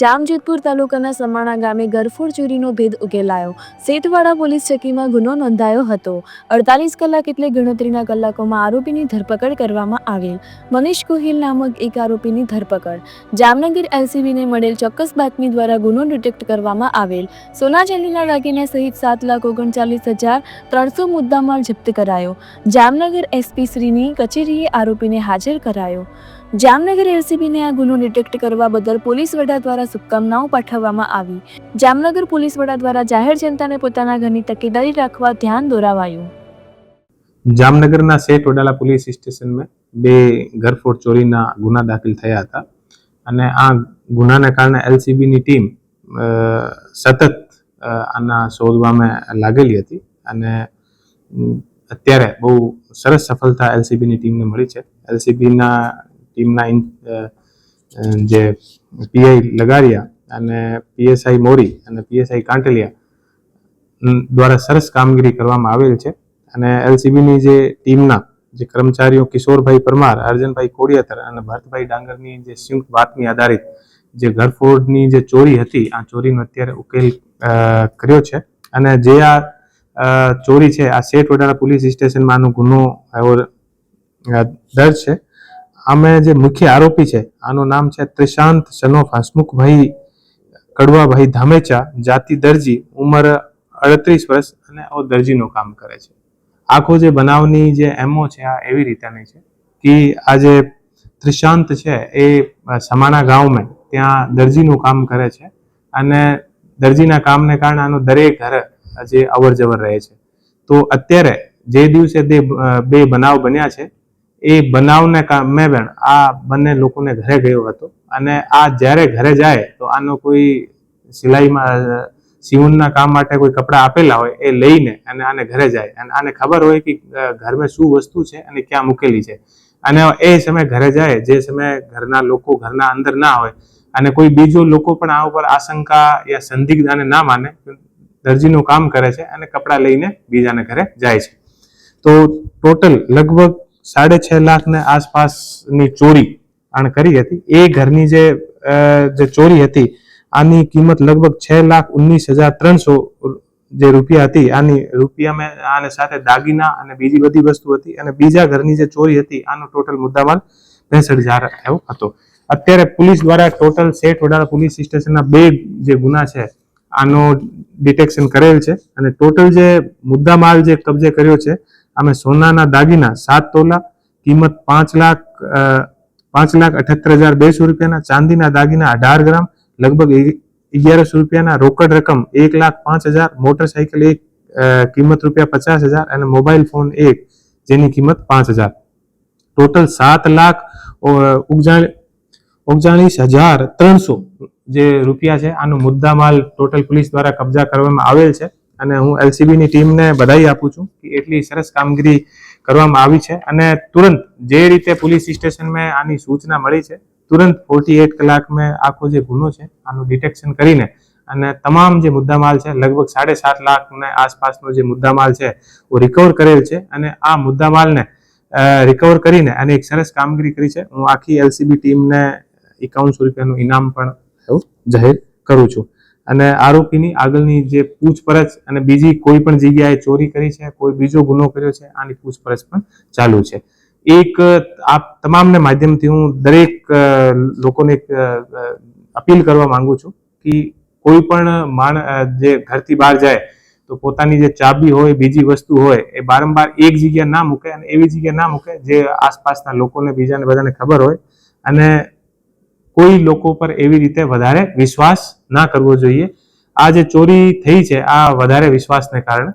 જામજોધપુર તાલુકાના સમાણા ગામે ગરફોડ ચોરીનો ભેદ ઉકેલાયો. સેતવાડા પોલીસ ચકીમાં ગુનો નોંધાયો હતો. અડતાલીસ કલાક એટલે ગણતરીના કલાકોમાં આરોપીની ધરપકડ કરવામાં આવેલ. મનીષ ગોહિલ નામક એક આરોપીની ધરપકડ. જામનગર એલસીબીને મળેલ ચોક્કસ બાતમી દ્વારા ગુનો ડિટેક્ટ કરવામાં આવેલ. સોના ચાંદીના દાગીના સહિત સાત લાખ ઓગણચાલીસ હજાર ત્રણસો મુદ્દામાલ જપ્ત કરાયો. જામનગર એસપી શ્રીની કચેરીએ આરોપીને હાજર કરાયો. જામનગર એલસીબીને આ ગુનો ડિટેક્ટ કરવા બદલ પોલીસ વડા દ્વારા શુભકામનાઓ પાઠવવામાં આવી. જામનગર પોલીસ વડા દ્વારા જાહેર જનતાને પોતાના ઘરની તકેદારી રાખવા ધ્યાન દોરાવાયું. જામનગરના શેઠ વડાલા પોલીસ સ્ટેશનમાં બે ઘરફોડ ચોરીના ગુના દાખલ થયા હતા અને આ ગુનાને કારણે એલસીબીની ટીમ સતત આના શોધવામાં લાગેલી હતી અને અત્યારે બહુ સરસ સફળતા એલસીબીની ટીમને મળી છે. એલસીબીના ટીમના જે પીઆઈ લગારિયા અને પીએસઆઈ મોરી અને પીએસઆઈ કાંટલિયા દ્વારા સરસ કામગીરી કરવામાં આવેલ છે. અને એલસીબીની જે ટીમના જે કર્મચારીઓ કિશોરભાઈ પરમાર, અર્જનભાઈ કોડિયાતર અને ભરતભાઈ ડાંગરની જે સંયુક્ત વાતની આધારિત જે ઘરફોડની જે ચોરી હતી, આ ચોરીનો અત્યારે ઉકેલ કર્યો છે. અને જે આ ચોરી છે, આ શેઠ વડાળા પોલીસ સ્ટેશનમાં આનો ગુનો એવો દર્જ છે. આમે જે મુખ્ય આરોપી છે, આનું નામ છે ત્રિશાંત સનોફ હસમુખભાઈ કડવાભાઈ ધામેચા જાતિ દરજી, ઉંમર અડત્રીસ વર્ષ અને આવો દરજીનું કામ કરે છે. આખો જે બનાવની જે એમઓ છે, આ એવી રીતેની છે કે આ જે ત્રિશાંત છે, એ સમાના ગામમાં ત્યાં દરજીનું કામ કરે છે અને દરજીના કામને કારણે આનું દરેક ઘર જે અવર જવર રહે છે. તો અત્યારે જે દિવસે તે બે બનાવ બન્યા છે એ બનાવને મેં પણ આ બંને લોકોને ઘરે ગયો હતો. અને આ જ્યારે ઘરે જાય તો આનો કોઈ સિલાઈમાં અ, સીવણના કામ માટે કોઈ કપડાં આપેલા હોય એ લઈને અને આને ઘરે જાય. અને આને ખબર હોય કે ઘરમાં શું વસ્તુ છે અને ક્યાં મૂકેલી છે. અને એ સમયે ઘરે જાય જે સમયે ઘરના લોકો ઘરના અંદર ના હોય અને કોઈ બીજો લોકો પણ આ ઉપર આશંકા યા સંદિગ્ધ આને ના માને દરજીનું કામ કરે છે અને કપડાં લઈને બીજાને ઘરે જાય છે. તો ટોટલ લગભગ સાડે છ લાખને આસપાસની ચોરી આણે કરી હતી. એ ઘરની જે જે ચોરી હતી, આની કિંમત લગભગ છ લાખ ઉન્નીસ હજાર ત્રણસો જે રૂપિયા હતી. આની રૂપિયામાં આને સાથે દાગીના અને બીજી બધી વસ્તુ હતી અને બીજા ઘરની જે ચોરી હતી, આનો ટોટલ મુદ્દામાલ ત્રેસઠ હજાર એવો હતો. અત્યારે પોલીસ દ્વારા ટોટલ સેઠ વડાળા પોલીસ સ્ટેશનના બે જે ગુના છે, આનો ડિટેક્શન કરેલ છે અને ટોટલ જે મુદ્દામાલ જે કબજે કર્યો છે આમે સોનાના દાગીના સાત તોલા, કિંમત પાંચ લાખ પાંચ લાખ અઠ્યોતેર હજાર બેસો રૂપિયાના, ચાંદીના દાગીના અઢાર ગ્રામ, લગભગ અગિયારસો રૂપિયાના રોકડ રકમ એક લાખ પાંચ હજાર, મોટરસાયકલ એક કિંમત રૂપિયા પચાસ હજાર અને મોબાઈલ ફોન એક, જેની કિંમત પાંચ હજાર. ટોટલ સાત લાખ ઓગજાળીસ હજાર ત્રણસો જે રૂપિયા છે. આનો મુદ્દામાલ ટોટલ પોલીસ દ્વારા કબજા કરવામાં આવેલ છે. અને હું એલસીબીની ટીમને બધાઈ આપું છું કે એટલી સરસ કામગીરી કરવામાં આવી છે. અને તુરંત જે રીતે પોલીસ સ્ટેશન મેં આની સૂચના મળી છે, તુરંત ફોર્ટી એટ કલાક મેં આખો જે ગુનો છે, આનું ડિટેક્શન કરીને અને તમામ જે મુદ્દામાલ છે, લગભગ સાડે સાત લાખને આસપાસનો જે મુદ્દામાલ છે એ રિકવર કરેલ છે. અને આ મુદ્દામાલને રિકવર કરીને અને એક સરસ કામગીરી કરી છે. હું આખી એલસીબી ટીમને એકાવનસો રૂપિયાનું ઇનામ પણ જાહેર કરું છું. અને આરોપીની આગળની જે પૂછપરછ અને બીજી કોઈ પણ જગ્યાએ ચોરી કરી છે, કોઈ બીજો ગુનો કર્યો છે, આની પૂછપરછ પણ ચાલુ છે. એક આ તમામને માધ્યમથી હું દરેક લોકોને અપીલ કરવા માંગુ છું કે કોઈ પણ માણ જે ઘરથી બહાર જાય તો પોતાની જે ચાબી હોય, બીજી વસ્તુ હોય, એ બારંબાર એક જગ્યા ના મૂકે અને એવી જગ્યા ના મૂકે જે આસપાસના લોકોને બીજાને બધાને ખબર હોય અને કોઈ લોકો પર એવી રીતે વધારે વિશ્વાસ ના કરવો જોઈએ. આ જે ચોરી થઈ છે આ વધારે વિશ્વાસને કારણે